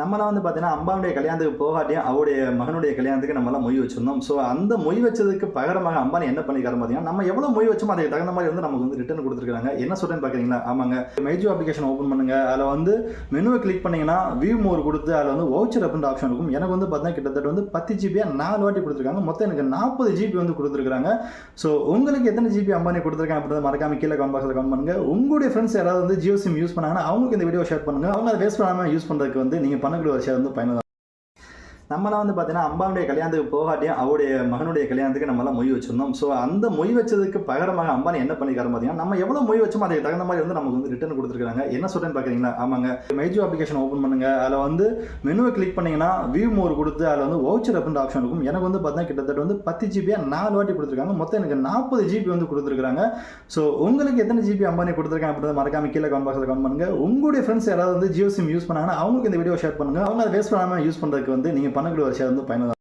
நம்மளாம் வந்து பார்த்தீங்கன்னா அம்பாவுடைய கல்யாணத்துக்கு போகாட்டியும் அவருடைய மகனுடைய கல்யாணத்துக்கு நம்மளாம் மொய் வச்சிருந்தோம். ஸோ அந்த மொய் வச்சதுக்கு பகரமாக அம்பானி என்ன பண்ணிக்காரு பார்த்தீங்கன்னா நம்ம எவ்வளோ மொய் வச்சோமோ அதுக்கு தகுந்த மாதிரி வந்து நமக்கு வந்து ரிட்டர்ன் கொடுத்துருக்காங்க என்ன சொல்கிறேன்னு பார்க்குறீங்களா ஆமாங்க. மெய்ஜோ அப்ளிகேஷன் ஓப்பன் பண்ணுங்கள் அதில் வந்து மெனுவை கிளிக் பண்ணிங்கன்னா வியூ மோர் கொடுத்து அதில் வந்து வவுச்சர் அப்படின்ற ஆப்ஷன் இருக்கும். எனக்கு வந்து பார்த்தீங்கன்னா கிட்டத்தட்ட வந்து பத்து ஜிபியாக நாலு வாட்டி கொடுத்துருக்காங்க. மொத்தம் எனக்கு நாற்பது ஜிபி வந்து கொடுத்துருக்காங்க ஸோ உங்களுக்கு எத்தனை ஜிபி அம்பானி கொடுத்துருக்காங்க அப்படின்றத மறக்காம கீழே கமெண்ட் பாக்ஸில் கமெண்ட் உங்களுடைய ஃப்ரெண்ட்ஸ் யாராவது வந்து ஜியோ சிம் யூஸ் பண்ணாங்கன்னா அவங்களுக்கு இந்த வீடியோ ஷேர் பண்ணுங்க. அவங்க அதை வேஸ்ட் பண்ணாமல் யூஸ் பண்ணுறதுக்கு வந்து நீங்கள் பண்ணக்கூடிய ஒரு ஷேர் வந்து பயனுள்ளதாக நம்மளாம் வந்து பார்த்தீங்கன்னா அம்பாவுடைய கல்யாணத்துக்கு போகாட்டியும் அவருடைய மகனுடைய கல்யாணத்துக்கு நம்மளாம் மொய் வச்சிருந்தோம் ஸோ அந்த மொய் வச்சதுக்கு பகரமாக அம்பானி என்ன பண்ணிக்காரு பார்த்தீங்கன்னா நம்ம எவ்வளோ மொய் வச்சோமோ அதுக்கு தகுந்த மாதிரி வந்து நமக்கு வந்து ரிட்டர்ன் கொடுத்துருக்காங்க. என்ன சொல்கிறேன்னு பார்க்குறீங்களா ஆமாங்க. மெய்ஜோ அப்ளிகேஷன் ஓப்பன் பண்ணுங்க. அதில் வந்து மெனுவை கிளிக் பண்ணிங்கன்னா வியூ மோர் கொடுத்து அதில் வந்து வவுச்சர் அப்படின்ற ஆப்ஷன் இருக்கும். எனக்கு வந்து பார்த்தீங்கன்னா கிட்டத்தட்ட வந்து பத்து ஜிபியாக நாலு வாட்டி கொடுத்துருக்காங்க. மொத்தம் எனக்கு நாற்பது ஜிபி வந்து கொடுத்துருக்காங்க. ஸோ உங்களுக்கு எத்தனை ஜிபி அம்பானி கொடுத்துருக்காங்க அப்படின்றத மறக்காம கீழே கமெண்ட் பாக்ஸில் கமெண்ட் பண்ணுங்க. உங்களுடைய ஃப்ரெண்ட்ஸ் யாராவது வந்து ஜியோ சிம் யூஸ் பண்ணாங்கன்னா அவங்களுக்கு இந்த வீடியோ ஷேர் பண்ணுங்க. அவங்க அதை வேஸ்ட் பண்ணாமல் யூஸ் பண்ணுறதுக்கு வந்து நீங்கள் பண்ணக்கூடிய ஒரு ஷேர் வந்து பயனுள்ளதாக